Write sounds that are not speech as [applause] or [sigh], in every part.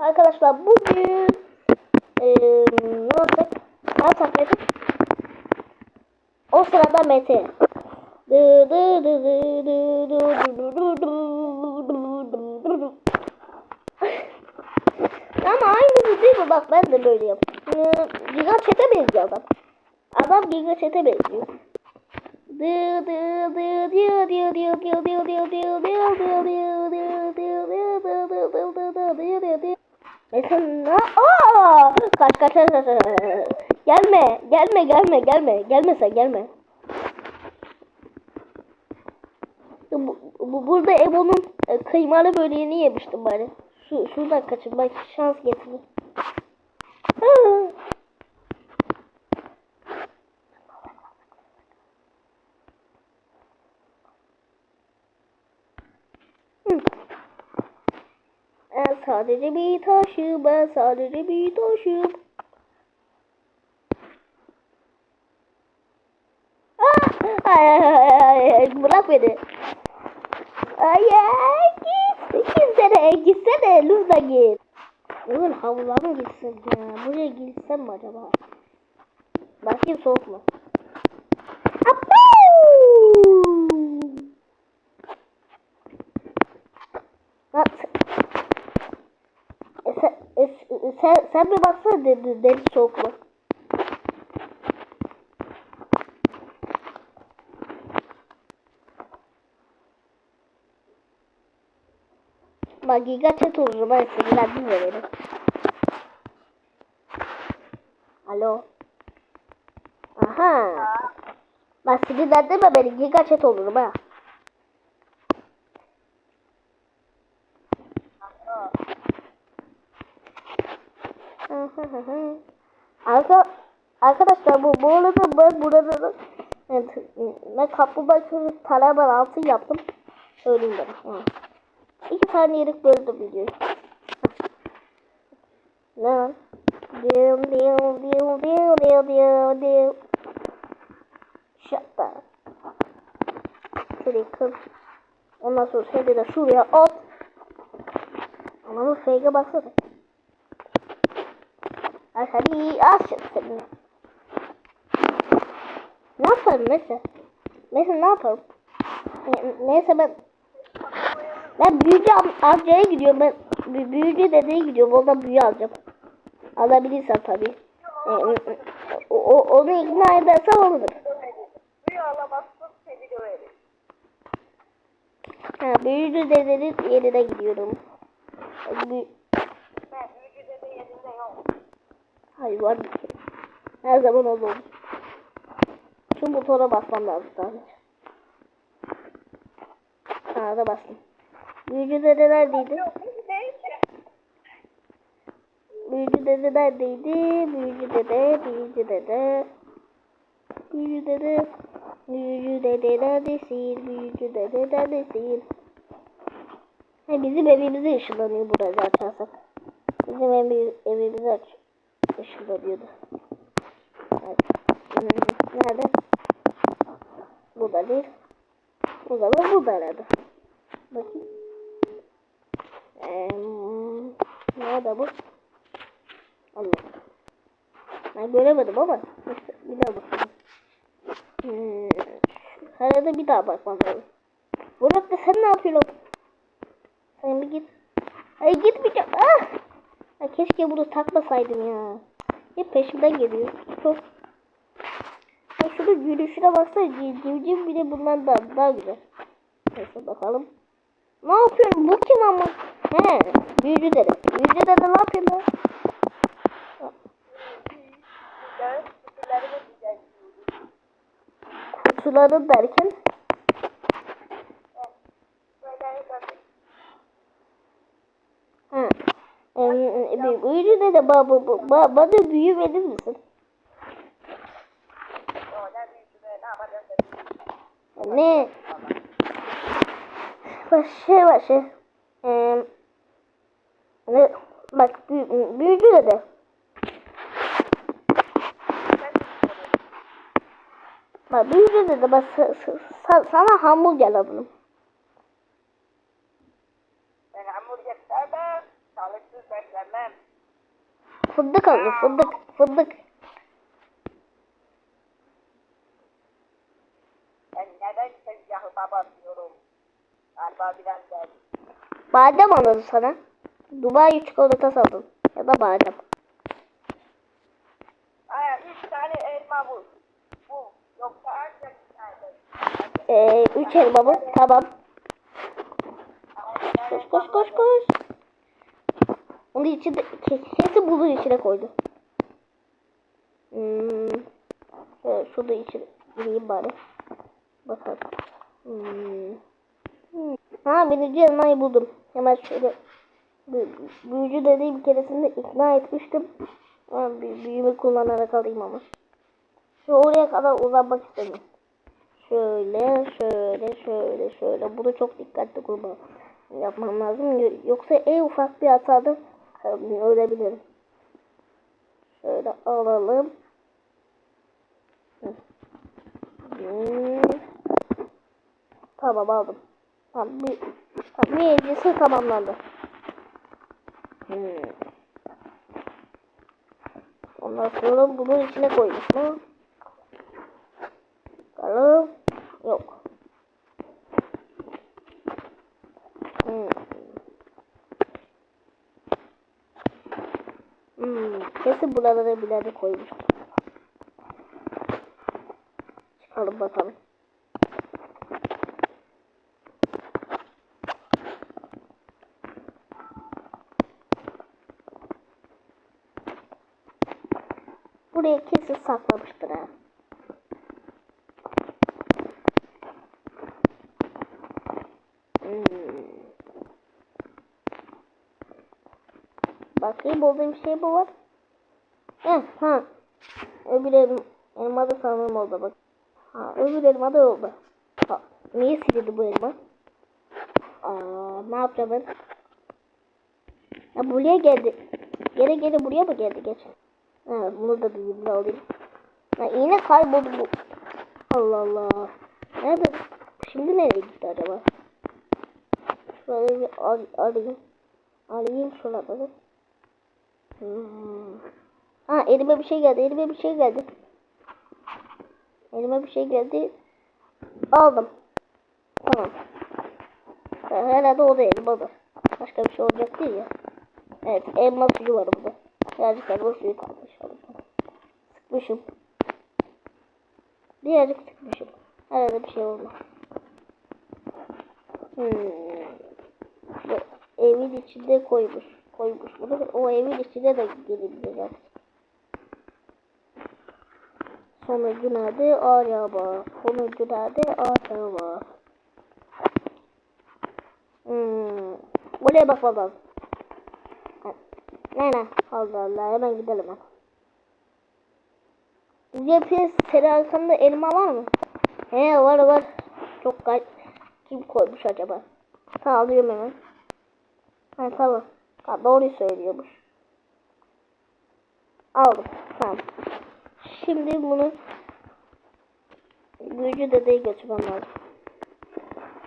Arkadaşlar bugün ne yaptık? Ne yaptık? O sırada Mete. Ama aynısı değil mi? Bak ben de böyle yapıyorum. Giga Chat'e benziyor adam. Adam Giga Chat'e benziyor. Dı dı dı dı dı dı dı dı dı dı dı dı dı Mesela aa! Kaç kaç kaç kaç gelme gelme gelme gelme. Gelme sen gelme. Bu, bu burada Ebo'nun e, kıymalı böreğini yemiştim bari. Şu şuradan kaçın bak şans getirin sadece bir taşım, ben sadece bir taşım. Ah! Ay, ay, ay, ay, bırak beni. Ay, ay, git. Gitsene, gitsene, Luz'a git. Bugün havluğa mı gitsem ya? Buraya gitsem mi acaba? Bakayım soğuk mu? Apuu! Lan e, sen, e, sen, sen bir baksana dedi deniz soğuk mu? Bak giga chat olurum ben sinirlendim ya beni. Alo. Aha. Bak sinirlendim ya beni giga chat olurum ha. Arka, arkadaşlar bu bu arada ben burada evet, ben kaplumbağa köşesi taraman altı yaptım. Söyleyeyim dedim. İki saniyelik böldüm videoyu. Ne lan? Deal deal deal deal deal deal. Shut up. Şurayı kır. Ondan sonra seni de şuraya at. Ama bu fake'e baksana. Ay hadi aç seni. Ne yaparım mesela? Mesela ne Neyse ben ben büyücü am- amcaya gidiyorum ben bü- büyücü dedeye gidiyorum ondan büyü alacağım. Alabilirsem tabii. Ee, o, o- onu ikna edersem alırım. Suyu alamazsın seni döverim. Ha, büyücü dedenin yerine gidiyorum. Bü- Ben büyücüde de yerinde yok. Hayvan bir şey. Her zaman olur. Şu butona basmam lazım sadece. Ha da bastım. Büyücü dede neredeydi? Büyücü dede neredeydi? Büyücü dede, büyücü dede. Büyücü dede. Büyücü dede neredesin? Büyücü dede neredesin? Ha, bizim evimize ışınlanıyor burada açarsak. Bizim evi, evimize aç. Evet. Hmm, Nerede? Burada değil. O zaman burada herhalde. Bakayım. Ee, nerede bu? Allah. Ben göremedim ama. Neyse, bir daha bakalım. Hmm, herhalde bir daha bakmam lazım. Burak da sen ne yapıyorsun? Sen bir git. Ay gitmeyeceğim. Ah! Ya keşke bunu takmasaydım ya. Hep peşimden geliyor. Çok. Ya şunun yürüyüşüne baksana. civ- Civciv bile bundan daha, daha güzel. Neyse bakalım. Ne yapıyorsun? Bu kim ama? He, büyücü dede. Büyücü dede ne yapıyorsun lan? Kutuların derken. Böyle bakın. Ha. Bir büyücü dede baba, baba, bana büyü verir misin? Ne? Başı başı. Ee, ne? Bak büyü, büyücü dede. Bak büyücü dede bak sa- sa- sa- sana hamburger aldım. Ben hamburger sevmem. Sağlıksız beslenme fındık alıyor fındık fındık. Ben neden tezgahı kapatmıyorum? Galiba biraz geldi. Badem alırım sana. Dubai çikolata aldım. Ya da badem. Aya üç tane elma bul. Bu. Yoksa ancak bir tane. Ee, üç elma mı? Tamam. Koş koş koş koş. Onun içinde ke- kesin bunun içine koydu. Hmm. Şöyle şunu da içine gireyim bari. Bakalım. Hmm. Hmm. Ha birinci elmayı buldum. Hemen şöyle büyü- büyücü dediğim keresinde ikna etmiştim. Ben büyümü kullanarak alayım ama. Şu oraya kadar uzanmak istemiyorum. Şöyle, şöyle, şöyle, şöyle. Bunu çok dikkatli kurma yapmam lazım. Yo- Yoksa en ufak bir hatada e, ölebilirim. Şöyle alalım. Tamam aldım. Tamam bir, tamam, bir hediyesi tamamlandı. Hmm. Ondan sonra bunun içine koymuş mu? Bakalım. Yok. Hmm. Hmm. Kesin buralara yerde koymuş. Çıkalım bakalım. Buraya kesin saklamıştır ha. Hmm. Bakayım bir şey mi var? Heh, ha. Öbür elim, elma da sanırım oldu bak. Ha, öbür elma da oldu. Ha, niye silindi bu elma? Aa, ne yapacağım ben? Ya buraya geldi. Gene gene buraya mı geldi geç? Ha, bunu da bir alayım. Ha, yine kayboldu bu. Allah Allah. Nerede? Şimdi nereye gitti acaba? Şöyle bir al, alayım. Alayım şuraları. Hmm. Ha elime bir şey geldi. Elime bir şey geldi. Elime bir şey geldi. Aldım. Tamam. Ha, Herhalde o da elmadır. Başka bir şey olacak değil ya. Evet elma suyu var burada. Birazcık elma suyu kalmış. Sıkmışım. Birazcık sıkmışım. Herhalde bir şey olmaz. Hmm. Evin içinde koymuş. Koymuş bunu. O evin içine de girebileceğiz. Sonucu nerede? Araba. Sonucu nerede? Araba. Hmm. Buraya lazım. Ha. Ne ne? Allah Allah. Hemen gidelim. GPS seri arkamda elma var mı? He var var. Çok gay Kim koymuş acaba? Tamam alıyorum hemen. Ha tamam. Ha, doğruyu söylüyormuş. Aldım. Tamam. Şimdi bunu büyücü dedeye götürmem lazım.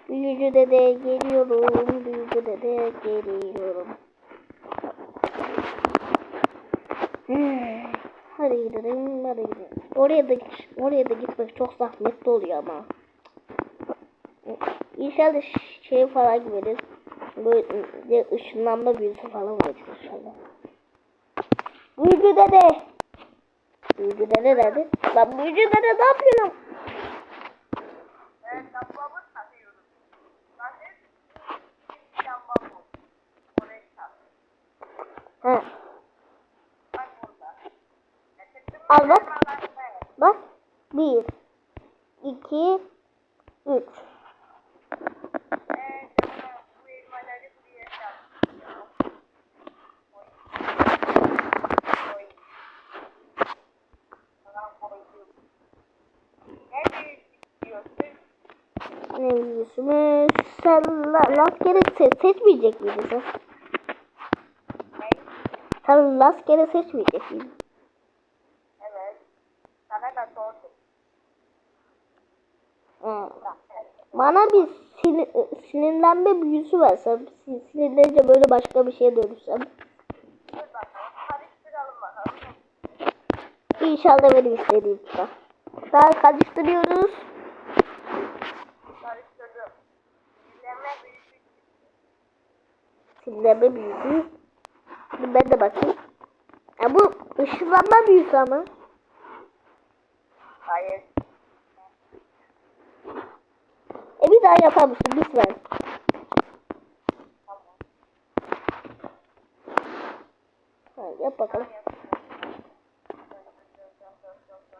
Büyücü dedeye geliyorum. Büyücü dedeye geliyorum. Hmm. Hadi gidelim, hadi gidelim. Oraya da oraya da gitmek çok zahmetli oluyor ama. İnşallah şey falan gideriz. Böyle ışınlanma büyüsü falan olacak inşallah. Büyücü dede. Büyücü dede nerede? Lan büyücü dede ne yapıyorsun? Ben. Oraya Al bak. bak. Bir, iki, üç. Ben de buna bu elmaları buraya takıyorum. Koy. Koy. Falan koydum. Ne büyük istiyorsun? Ne büyüsü Sen la, rastgele se seçmeyecek miydin sen? Sen rastgele seçmeyecek miydin? Evet. Sana da sordum. Ha. Bana bir sinir, sinirlenme büyüsü versen, sin- sinirlenince böyle başka bir şeye dönüşsem. İnşallah benim istediğim çıkar. Daha karıştırıyoruz. Gizleme büyüsü. Şimdi ben de bakayım. Ya bu ışınlanma büyüsü ama. Hayır. E bir daha yapar mısın lütfen? Tamam. Ha, yap bakalım.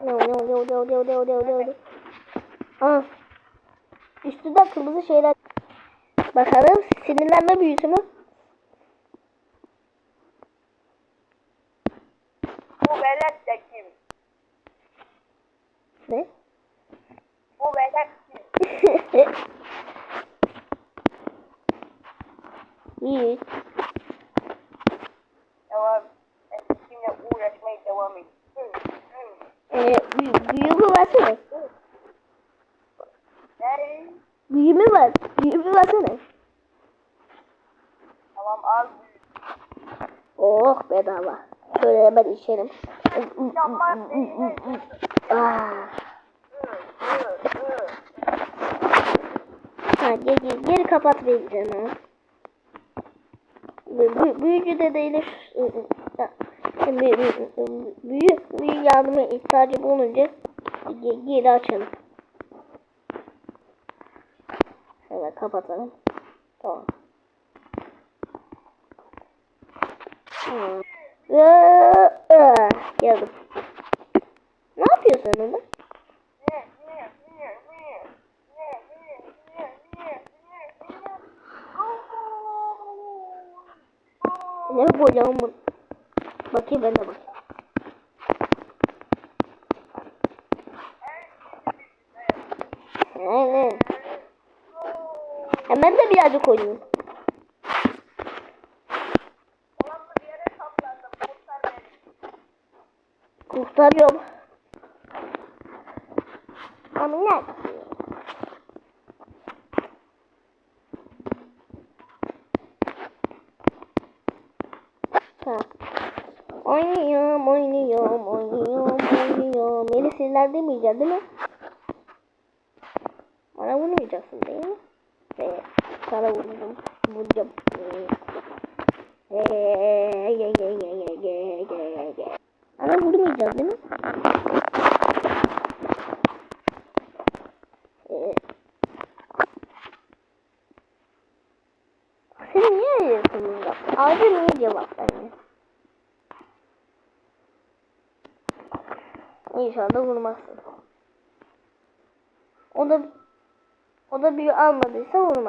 Ne oluyor ne oluyor ne oluyor ne oluyor ne oluyor. Üstünde kırmızı şeyler. Bakalım sinirlenme büyüsü mü? Bu velet de kim? Ne? Bu velet kim? [laughs] Yiğit. Devam. Kimle uğraşmaya devam edeyim. Hı, hı. Ee, büyü, büyümü versene. Ne? Büyümü ver. Büyümü versene. Tamam al. Oh bedava. Şöyle hemen içelim. Ha, geri, geri, kapat Büyü, büyücü de değil. Büyü, büyü, büyü yardıma ihtiyacı bulunca ge- geri açalım. Şöyle kapatalım. Tamam. Hmm. Yazıp. Ne yapıyorsun onu? Ne bu yağmur? Bakayım ben de bak. Ne ne? Hemen de birazcık oynayayım. Kurtarıyorum. Ama? Ha. Oynuyorum, oynuyorum, oynuyorum, oynuyorum. Beni sinirler demeyeceksin değil mi? Bana vurmayacaksın değil mi? Evet. Sana vuracağım. Vuracağım. Ee, Bana vurmayacaksın değil mi? Ee, Sen niye öyle yapıyorsun? Abi niye cevap vermiyor? İnşallah vurmazsın. O da o da büyü almadıysa vurmaz.